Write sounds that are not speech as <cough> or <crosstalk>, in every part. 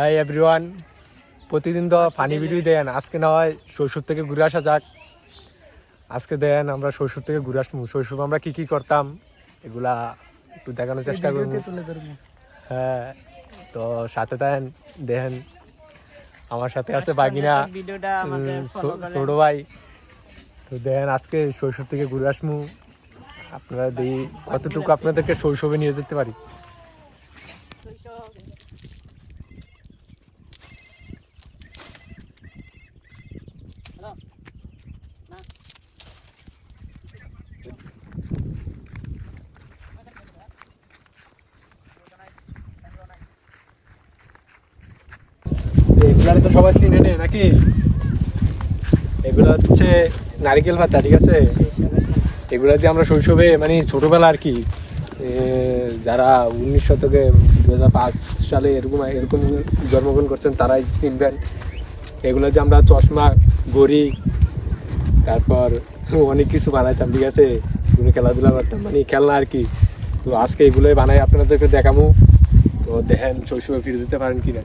Hi everyone প্রতিদিন তো funny video দেন। আজকে না হয় শৈশব থেকে ঘুরে আসা যাক। আজকে দেন আমরা শৈশব থেকে ঘুরে আসব। শৈশব আমরা কি কি করতাম এগুলা একটু দেখানোর চেষ্টা করব। হ্যাঁ তো সাথে দেন দেখেন আমার সাথে আছে বাগিনা ভিডিওটা আমাকে উম, ফলো ছো- করে ছোট ভাই। তো দেখেন আজকে শৈশব থেকে ঘুরে আসব। আপনারা দেখি কতটুকু আপনাদেরকে শৈশবে নিয়ে যেতে পারি। এগুলো তো সবাই চিনে নে নাকি? এগুলো হচ্ছে নারিকেল পাতা, ঠিক আছে? এগুলো দিয়ে আমরা শৈশবে মানে ছোটবেলা আর কি যারা উনিশ শতকে দু হাজার পাঁচ সালে এরকম এরকম জন্মগ্রহণ করছেন, তারাই চিনবেন। এগুলো দিয়ে আমরা চশমা, ঘড়ি, তারপর অনেক কিছু বানাইতাম, ঠিক আছে? এগুলো খেলাধুলা করতাম মানে খেলনা আর কি। তো আজকে এগুলোই বানাই, আপনাদেরকে দেখাবো তো দেখেন, শৈশবে ফিরে দিতে পারেন কিনা।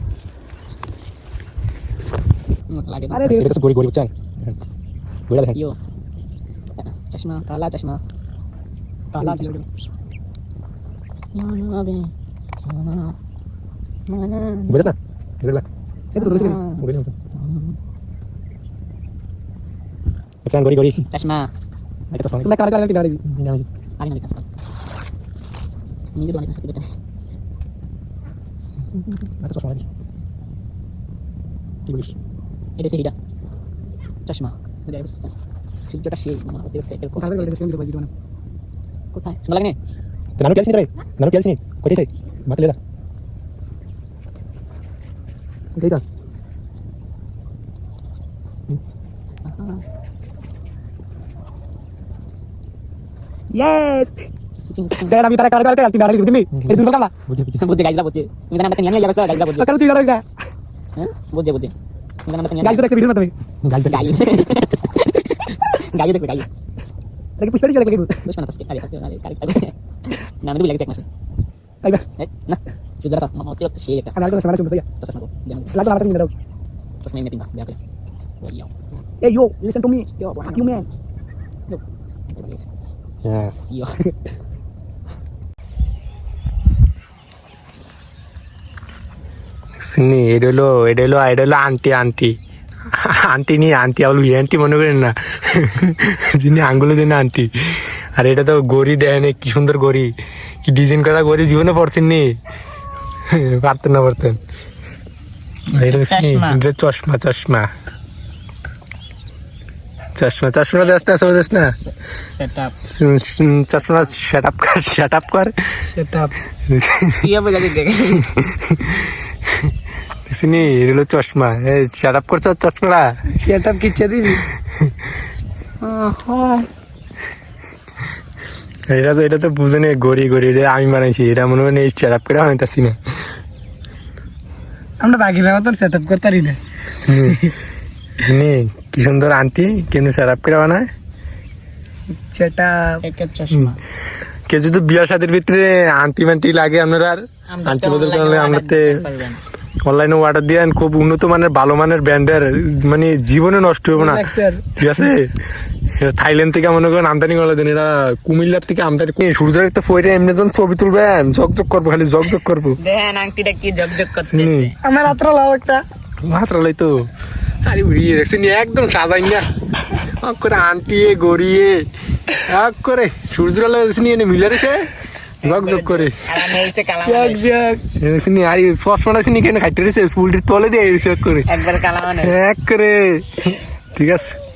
লাগে আরে এটা তো গড়ি গড়ি চাই গড়ি দেখ ইও চশমা কালা চশমা কালা চশমা না বে সোনা মানা বুঝছ না এটা লাগ এটা তো গড়ি গড়ি চশমা গড়ি গড়ি চশমা এটা তো ফোন না কালা কালা দিলাড়ি না আমি না কাছে নিজে তো অনেক কাছে বেটা আরে চশমা দি কি বলিস এটা হচ্ছে হিডা চশমা সূর্যটা সেই কোথায় বুঝে বুঝে বুঝে হ্যাঁ বুঝে বুঝে তুমি জানা নিয়ে গাইজ তো একটা ভিডিও মাধ্যমে গাল গাই গাই দেখবে গাই দেখি পুষ্পাটি চলে গেল বুঝছ না আজকে আরে আজকে আরে কারেক্ট না আমি লাগে এক মাসে তাইবা না সুন্দর কথা মামা অতিরিক্ত সেই একটা আমি আর তো সামনে শুনতে যাই চশমা গো জানো লাগো আমার তুমি দাও চশমা এনে পিন্দা বিয়া করে ইয়াও এই you listen to me you man হ্যাঁ ইয়াও শুনি এটা হলো এটা হলো এটা হলো আন্টি আন্টি। আন্টি নি আন্টি আবার ভি আন্টি মনে করেন না? যিনি আঙ্গুলে দেন আন্টি। আর এটা তো গড়ি দেয় না কি সুন্দর গড়ি কি ডিজাইন করা গড়ি জীবনে পড়ছেন নি পারতেন না পারতেন আর এটা দেখছেন নি? চশমা। চশমা চশমা। চশমা দেশ না সব দেশ না চশমা সেট আপ কর সেট আপ কর সেটা কি হবে জানি দেখে। <laughs> দেখছিনি এটা হলো চশমা। সেট আপ করছ চশমাটা? সেটা কিচ্ছে দিছি এটা তো এটা তো বুঝে নেই গড়ি গড়ি এটা আমি বানাইছি। এটা মনে হয় সেট আপ করে বানাইতেছি না আমরা বাকিরা মতন সেটআপ করতে পারি না। নি কি সুন্দর আন্টি কেন সেট আপ করে বানায় সেটা চশমা। কে যদি বিয়া শাদির ভিতরে আন্টি মান্টি লাগে আপনারা আর আন্টি বদল করলে আমরা অনলাইনে অর্ডার দিয়ে খুব উন্নত মানের ভালো মানের ব্র্যান্ডের মানে জীবনে নষ্ট হবে না। ঠিক আছে? এটা থাইল্যান্ড থেকে মনে করেন আমদানি করে দেন এরা কুমিল্লার থেকে আমদানি সূর্যের একটা ফইরে এমনি যখন ছবি তুলবেন ঝকঝক করব খালি ঝকঝক করব। দেখেন আংটিটা কি আমার রাত্র লাও একটা। মাত্রালাই তো। আরে উড়িয়ে দেখছি নি একদম সাজাই না। আক করে আন্টিয়ে গড়িয়ে এক করে সূর্যের আলো দেখছি নি এনে মিলে রেখে ঝকঝক করে। আর চশমাটা চিনি কেন? খাইতে স্কুলটির তলে দিয়ে করে। একবার এক করে। ঠিক আছে।